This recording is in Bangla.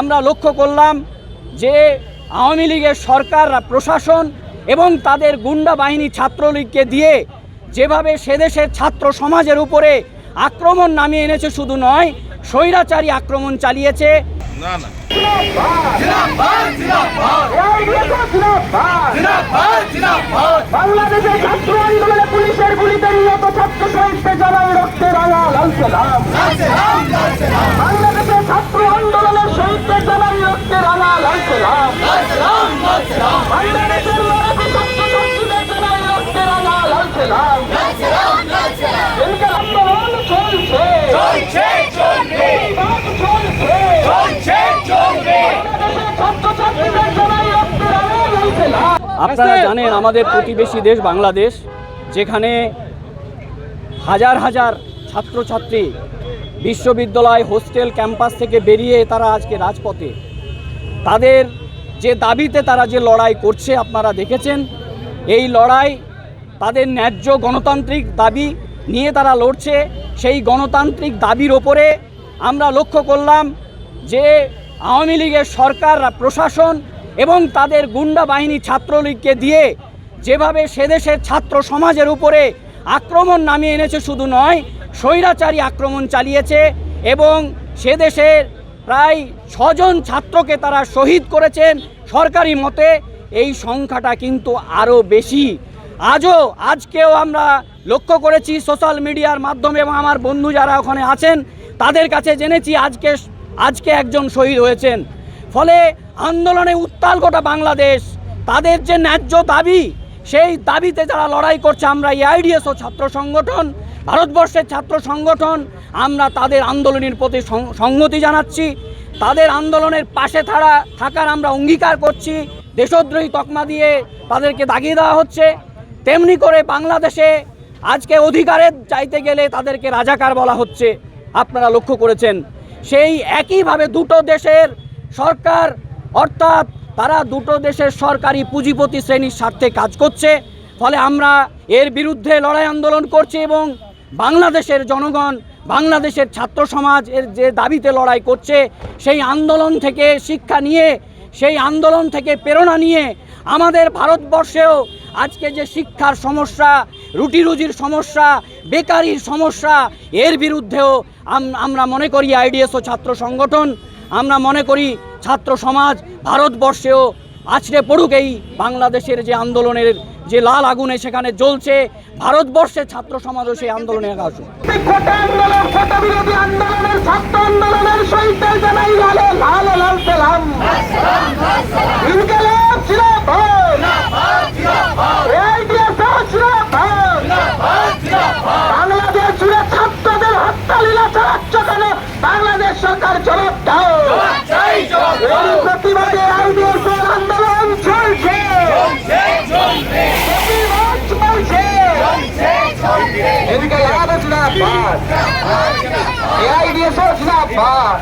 আমরা লক্ষ্য করলাম যে আওয়ামী লীগের সরকার প্রশাসন এবং তাদের গুন্ডা বাহিনী ছাত্রলীগকে দিয়ে যেভাবে সেদেশের ছাত্র সমাজের উপরে আক্রমণ নামিয়ে এনেছে শুধু নয় স্বৈরাচারী আক্রমণ চালিয়েছে। না না। বাংলাদেশের ছাত্র আন্দোলনে পুলিশের গুলিতে নিহত ছাত্র শহীদদের জানাই রক্তে রাঙা আপনারা জানেন আমাদের প্রতিবেশী দেশ বাংলাদেশ, যেখানে হাজার হাজার ছাত্রছাত্রী বিশ্ববিদ্যালয় হোস্টেল ক্যাম্পাস থেকে বেরিয়ে তারা আজকে রাজপথে। তাদের যে দাবিতে তারা যে লড়াই করছে, আপনারা দেখেছেন, এই লড়াই তাদের ন্যায্য গণতান্ত্রিক দাবি নিয়ে তারা লড়ছে। সেই গণতান্ত্রিক দাবির ওপরে আমরা লক্ষ্য করলাম যে আওয়ামী লীগের সরকার, প্রশাসন এবং তাদের গুন্ডা বাহিনী ছাত্রলীগকে দিয়ে যেভাবে সেদেশের ছাত্র সমাজের উপরে আক্রমণ নামিয়ে এনেছে, শুধু নয়, স্বৈরাচারী আক্রমণ চালিয়েছে এবং সেদেশের প্রায় ছজন ছাত্রকে তারা শহীদ করেছেন সরকারি মতে। এই সংখ্যাটা কিন্তু আরও বেশি। আজও, আজকেও আমরা লক্ষ্য করেছি সোশ্যাল মিডিয়ার মাধ্যমে এবং আমার বন্ধু যারা ওখানে আছেন, তাদের কাছে জেনেছি আজকে আজকে একজন শহীদ হয়েছেন। ফলে আন্দোলনে উত্তাল গোটা বাংলাদেশ। তাদের যে ন্যায্য দাবি সেই দাবিতে যারা লড়াই করছে, আমরা এআইডিএস ও ছাত্র সংগঠন, ভারতবর্ষের ছাত্র সংগঠন, আমরা তাদের আন্দোলনের প্রতি সংহতি জানাচ্ছি। তাদের আন্দোলনের পাশে থাকা থাকার আমরা অঙ্গীকার করছি। দেশদ্রোহী তকমা দিয়ে তাদেরকে দাগিয়ে দেওয়া হচ্ছে। তেমনি করে বাংলাদেশে আজকে অধিকারের চাইতে গেলে তাদেরকে রাজাকার বলা হচ্ছে। আপনারা লক্ষ্য করেছেন। সেই একইভাবে দুটো দেশের সরকার, অর্থাৎ তারা দুটো দেশের সরকারি পুঁজিপতি শ্রেণির স্বার্থে কাজ করছে। ফলে আমরা এর বিরুদ্ধে লড়াই আন্দোলন করছি এবং বাংলাদেশের জনগণ, বাংলাদেশের ছাত্র সমাজ এর যে দাবিতে লড়াই করছে, সেই আন্দোলন থেকে শিক্ষা নিয়ে, সেই আন্দোলন থেকে প্রেরণা নিয়ে আমাদের ভারতবর্ষেও আজকে যে শিক্ষার সমস্যা রুটি রুজির সমস্যা, বেকারির সমস্যা, এর বিরুদ্ধেও আমরা মনে করি আইডিএস ও ছাত্র সংগঠন আমরা মনে করি ছাত্র সমাজ ভারতবর্ষেও আছড়ে পড়ুক এই বাংলাদেশের যে আন্দোলনের যে লাল আগুনে সেখানে জ্বলছে, ভারতবর্ষের ছাত্র সমাজও সেই আন্দোলনে বাংলাদেশ ছাত্রদের বাংলাদেশ সরকার জবাব জিন্দাবাদ এআইডিএস জিন্দাবাদ